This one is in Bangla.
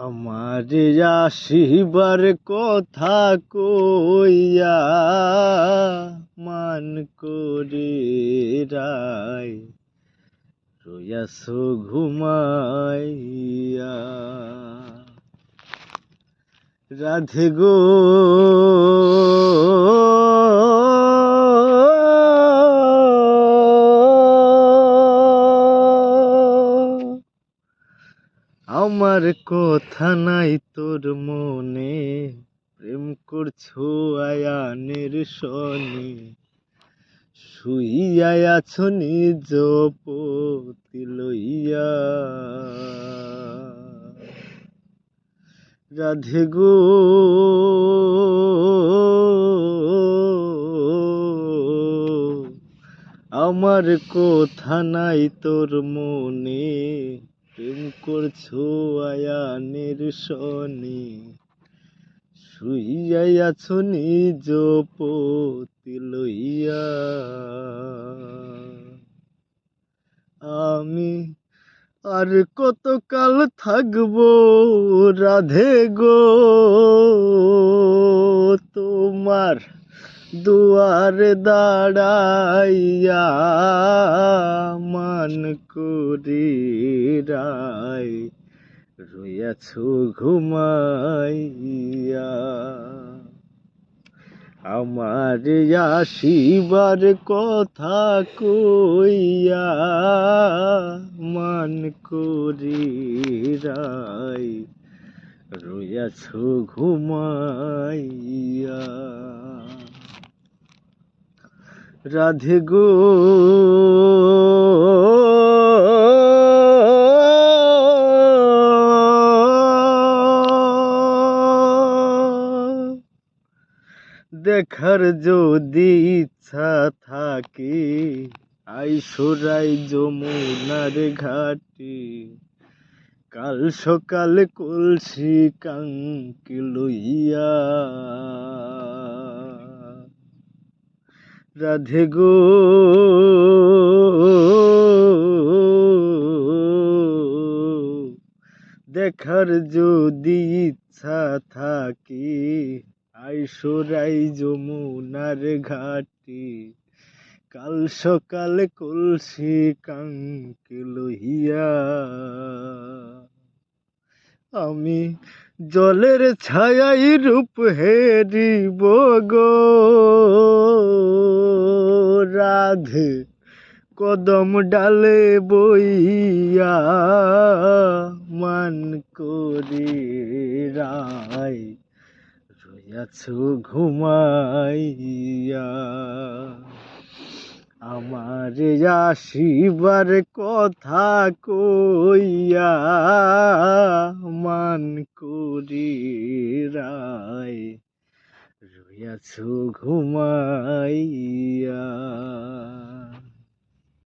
আমার আসিবার কথা কইয়া মান করে রায় রয়াস ঘুমাইয়া। রাধে গো আমার কথা নাই তোর মনে। প্রেম করছ আয়ানের সনে শুইয়া নিজ পতি লইয়া। রাধে গো। আমার কথা নাই তোর মনে। করছ আয়ানের সনে শুইয়াই আছো নিজ পতি লইয়া। আমি আর কতকাল থাকব রাধে গো? তোমার দুয়ারে দাঁড়াইয়া মান করি রায় রইয়াছ ঘুমাইয়া। আমার আসিবার কথা কইয়া মান করি রায় রইয়াছ ঘুমাইয়া। রাধে গো দেখার যদি ইচ্ছা থাকে আইসরাই যমুনার ঘাটে। কাল সকালে কলসি কাঙ্কি লইয়া। রাধে গো। দেখার যদি ইচ্ছা থাকে আইসরাই যমুনার ঘাটে। কাল সকালে কলসি কাঙ্কে লইয়া আমি জলের ছায়াই রূপ হেরিব গো। রাধে কদম ডালে বইয়া মান করি রায়। রইয়াছ ঘুমাইয়া। আমার আসিবার কথা কইয়া মান করি রায়। রুইয়াছো ঘুমাইয়া।